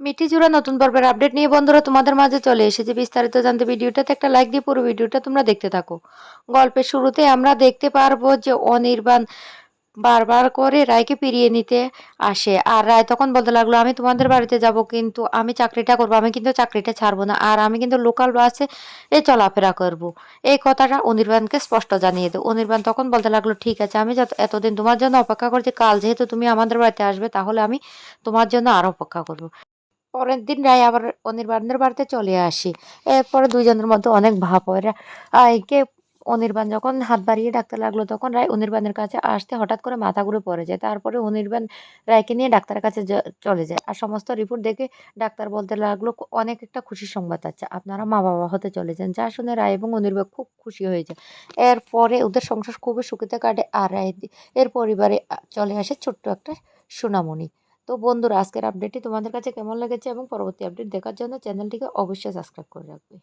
মিটি জোড়া নতুন পর্বের আপডেট নিয়ে বন্ধুরা তোমাদের মাঝে চলে এসেছে। বিস্তারিত জানতে ভিডিওটাতে একটা লাইক দিয়ে পুরো ভিডিওটা তোমরা দেখতে থাকো। গল্পের শুরুতে আমরা দেখতে পারব যে অনির্বাণ বারবার করে রায়কে ফিরিয়ে নিতে আসে। আর রায় তখন বলতে লাগল, আমি তোমাদের বাড়িতে যাব, কিন্তু আমি চাকরিটা করব, আমি কিন্তু চাকরিটা ছাড়বো না, আর আমি কিন্তু লোকাল বাসে এ চলাফেরা করব। এই কথাটা অনির্বাণকে স্পষ্ট জানিয়ে দেয়। অনির্বাণ তখন বলতে লাগল, ঠিক আছে, আমি এতদিন তোমার জন্য অপেক্ষা করছি, কাল যেহেতু তুমি আমাদের বাড়িতে আসবে, তাহলে আমি তোমার জন্য আর অপেক্ষা করব। পরের দিন রায় আবার অনির্বাণের বাড়িতে চলে আসি। এরপরে দুইজনের মধ্যে অনেক ভাব হয়। রায়কে অনির্বাণ যখন হাত বাড়িয়ে ডাকতে লাগল, তখন রায় অনির্বাণের কাছে আসতে হঠাৎ করে মাথা ঘুরে পড়ে যায়। তারপরে অনির্বাণ রায়কে নিয়ে ডাক্তারের কাছে চলে যায়। আর সমস্ত রিপোর্ট দেখে ডাক্তার বলতে লাগল অনেক একটা খুশির সংবাদ আছে। আপনারা মা বাবা হতে চলে যান। যা শুনে রায় এবং অনির্বাণ খুব খুশি হয়ে যায়। এরপরে ওদের সংসার খুবই সুখেতে কাটে। আর রায় এর পরিবারে চলে আসে ছোট্ট একটা সোনামণি। তো বন্ধুরা, আজকের আপডেটটি তোমাদের কাছে কেমন লেগেছে এবং পরবর্তী আপডেট দেখার জন্য চ্যানেলটিকে অবশ্যই সাবস্ক্রাইব করে রাখবে।